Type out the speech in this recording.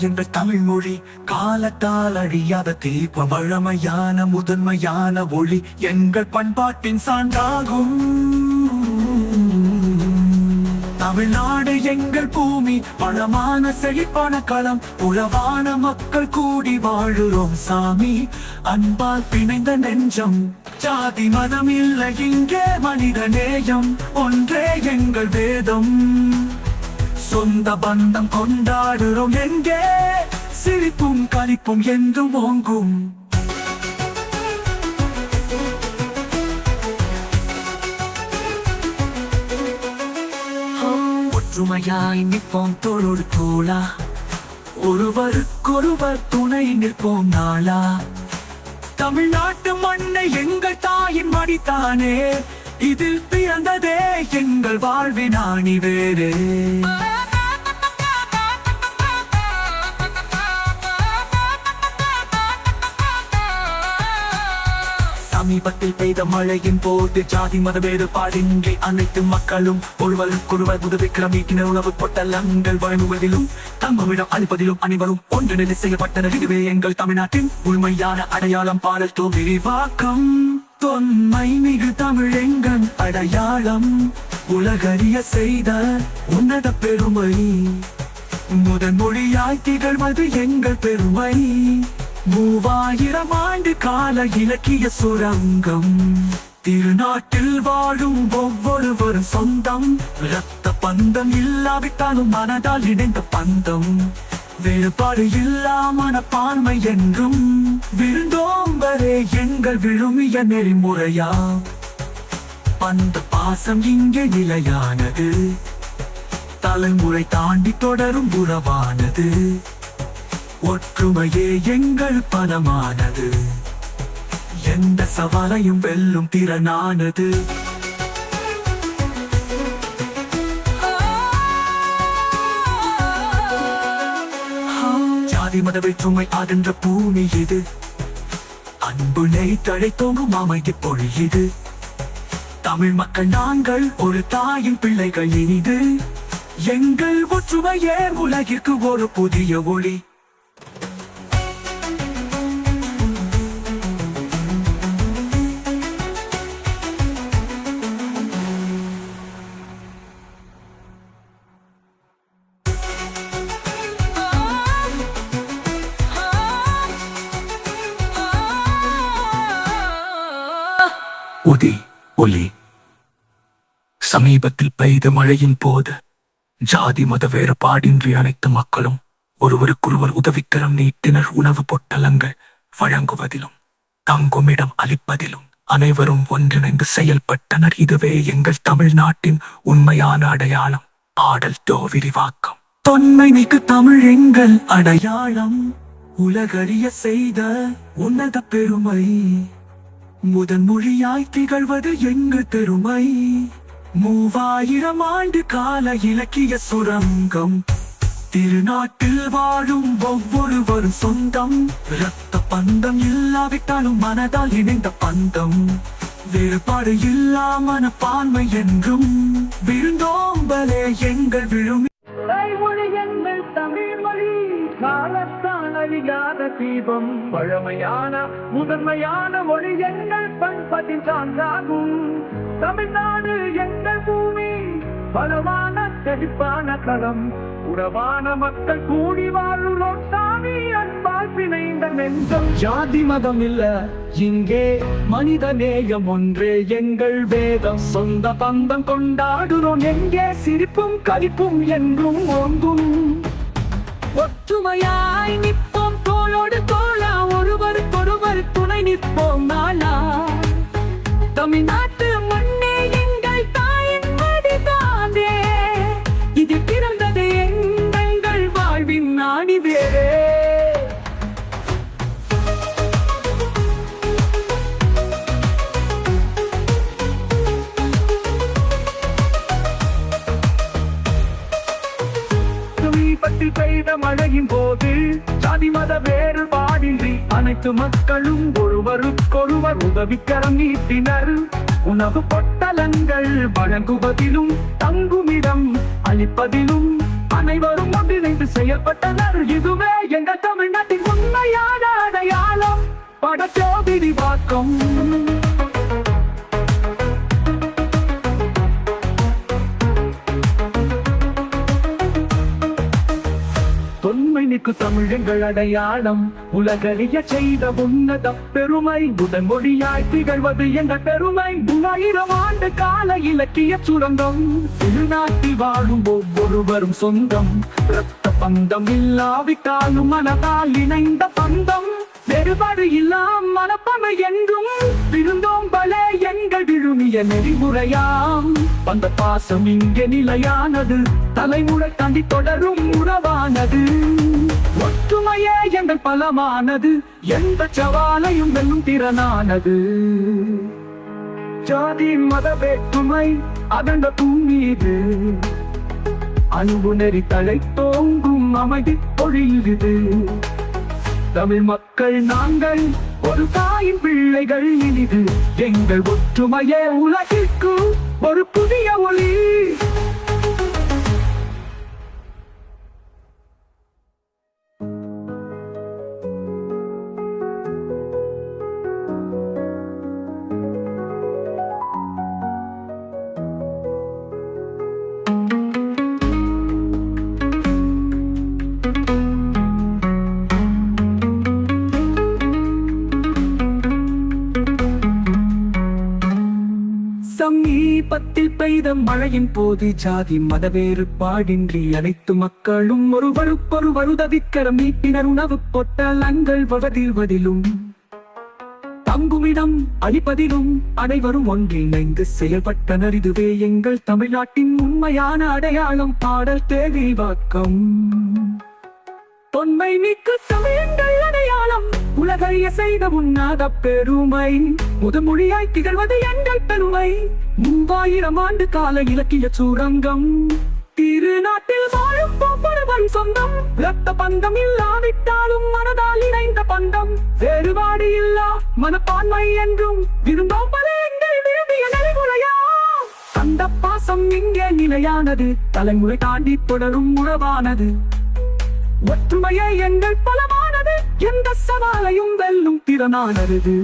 தாய்மொழி என்ற தமிழ் மொழி. காலத்தால் அழியாத தீப வழமையான முதன்மையான ஒளி எங்கள் பண்பாட்டின் சான்றாகும். தமிழ்நாடு எங்கள் பூமி வளமான செழிப்பான களம் உழவான மக்கள் கூடி வாழுறோம் சாமி. அன்பால் பிணைந்த நெஞ்சம் ஜாதி மதம் இல்லை இங்கே மனித நேயம் ஒன்றே எங்கள் வேதம். சொந்த பந்தம் கொண்டாடுறோம். எங்கே? சிரிப்பும் கழிப்பும் என்றும் ஓங்கும். ஒற்றுமையாய் நிற்போம் தொழில் தோளா. ஒருவருக்கொருவர் துணை நிற்போம் நாளா. தமிழ்நாட்டு மண்ணை எங்கள் தாயின் மடித்தானே. இதில் பிறந்ததே எங்கள் வாழ்வின் அணி வேறு சமீபத்தில் பெய்த மழையின் போது ஜாதி மதவேறு பாடின்றி அனைத்து மக்களும் ஒருவருக்கொருவர் உதவிக்கிறம் ஈட்டின உணவு பொட்டலங்கள் வழங்குவதிலும் தம்மவிடம் அளிப்பதிலும் அனைவரும் ஒன்றிணைந்து செய்யப்பட்டனர் இதுவே எங்கள் தமிழ்நாட்டின் உண்மையான அடையாளம். பாடல் தோ விரிவாக்கம் தொன்மை மிகு தமிழ் எங்கள் அடையாளம். உலகறிய செய்த உன்னத பெருமை முதன் மொழியாய் திகழ்வது எங்கள் பெருமை. மூவாயிரம் ஆண்டு கால இலக்கிய சுரங்கம். திருநாட்டில் வாழும் ஒவ்வொருவரும் சொந்தம். ரத்த பந்தம் இல்லாவிட்டாலும் மனதால் இணைந்த பந்தம். வேறுபாடு இல்லாமன பான்மை என்றும். விருந்தோம்பரே எங்கள் விழுமிய நெறிமுறையா? பந்த பாசம் இங்கே நிலையானது. தலைமுறை தாண்டி தொடரும் உறவானது. ஒற்றுமையே எங்கள் பலமானது எந்த சவாலையும் வெல்லும் திறனானது. ஜாதி மத வேற்றுமை ஆகின்ற பூமி இது. அன்பு நெய் தழைத்தோங்கும் அமைதி பொழியுது தமிழ் மக்கள் நாங்கள் ஒரு தாயின் பிள்ளைகள் இனிது எங்கள் ஒற்றுமையே உலகிற்கு ஒரு புதிய ஒளி. ஒதி ஒலி. சமீபத்தில் பெய்த மழையின் போது ஜாதி மத வேறுபாடின்றி அனைத்து மக்களும் ஒருவருக்கொருவர் உதவிக்கரம் நீட்டினர் உணவு பொட்டலங்கள் வழங்குவதிலும் தங்குமிடம் அளிப்பதிலும் அனைவரும் ஒன்றிணைந்து செயல்பட்டனர். இதுவே எங்கள் தமிழ்நாட்டின் உண்மையான அடையாளம். பாடல் தோ விரிவாக்கம் தொன்மைக்கு தமிழ் எங்கள் அடையாளம். உலகறிய செய்த உன்னத பெருமை. முதன் மொழியாய் திகழ்வது எங்கு பெருமை? மூவாயிரம் ஆண்டு கால இலக்கிய சுரங்கம். திருநாட்டில் வாழும் ஒவ்வொருவரும் சொந்தம். ரத்த பந்தம் இல்லாவிட்டாலும் மனதால் இணைந்த பந்தம். வேறுபாடு இல்லாமன பான்மை என்றும். விருந்தோம்பலே எங்கள் விழுமி தீபம். பழமையான முதன்மையான மொழி எங்கள் பண்பத்தின் சான்றாகும். தமிழ்நாடு எங்கள் பூமி பலமான செழிப்பான களம். உறவான மக்கள் கூடி வாழுறோம் சாமி அன்பால் பிணைந்த நெஞ்சம். ஜாதி மதம் இல்ல இங்கே மனித நேயம் ஒன்றே எங்கள் வேதம். சொந்த பந்தம் கொண்டாடுறோம் எங்கே சிரிப்பும் கழிப்பும் என்றும் ஓங்கும். ஒற்றுமையாய் நிற்ப ஜாதி மத வேறுபாடின்றி அனைத்து மக்களும் ஒருவருக்கொருவர் உதவிக்கரம் நீட்டினர். உணவு பொட்டலங்கள் வழங்குவதிலும் தங்குமிடம் அளிப்பதிலும் அனைவரும் ஒன்றிணைந்து செயல்பட்டனர். இதுவே எங்கள் தமிழ்நாட்டின் உண்மையான அடையாளம். படச்சோபிடி வாக்கம். மொழிக்கு நிற்கு தமிழ் எங்கள் அடையாளம். உலகறிய செய்த உன்னத பெருமை. முதன் மொழியாய் திகழ்வது எங்கள் பெருமை. மூவாயிரம் ஆண்டு கால இலக்கிய சுரங்கம். திருநாட்டில் வாழும் ஒவ்வொருவரும் சொந்தம். ரத்த பந்தம் இல்லாவிட்டாலும் மனதால் இணைந்த பந்தம். வேறுபாடு இல்லாம் மனப்பமை என்றும். விருந்தோம்பலே எங்கள் விழுமிய நெறிமுறையாம். அந்த பாசம் இங்கே நிலையானது. தலைமுறை தாண்டி தொடரும் உறவானது ஒற்றுமையே எங்கள் பலமானது. எந்த சவாலையும் வெல்லும் திறனானது. ஜாதி மத வேற்றுமை அகண்ட பூமீது அன்பு நெறி தலை தோங்கும் அமைதி பொழியுது தமிழ் மக்கள் நாங்கள் ஒரு தாயின் பிள்ளைகள் இனிது. எங்கள் ஒற்றுமையே உலகிற்கு ஒரு புதிய ஒளி. புனிதம் மழையின் போது ஜாதி மத வேறுபாடின்றி அனைத்து மக்களும் ஒரு வழுப்பொரு வருதவிக்கரம் நீட்டினர் உணவு பொட்டலங்கள் வழதில்வதிலும் தங்குமிடம் அழிப்பதிலும் அனைவரும் ஒன்றிணைந்து செயல்பட்டனர் இதுவே எங்கள் தமிழ்நாட்டின் உண்மையான அடையாளம். பாடல் தேவி வாக்கம். தொன்மை மிக்க தமிழ் உலகைய செய்த உண்ணாத பெருமை. முதுமொழியாய் திகழ்வது எங்கள் பெருமை. மூவாயிரம் ஆண்டு கால இலக்கிய சுரங்கம். திருநாட்டில் வாழும் ஒவ்வொருவன் சொந்தம். ரத்த பந்தம் இல்லாவிட்டாலும் மனதால் இணைந்த பந்தம். வேறுபாடு இல்லா மனப்பான்மை என்றும் விரும்பாமலே எங்கள் விரும்பிய நெறிமுறையா? அந்த பாசம் இங்கே நிலையானது. தலைமுறை தாண்டி தொடரும் உறவானது. ஒற்றுமையை எங்கள் பலமா எந்த சவாலையும் வெல்லும் திறனானது.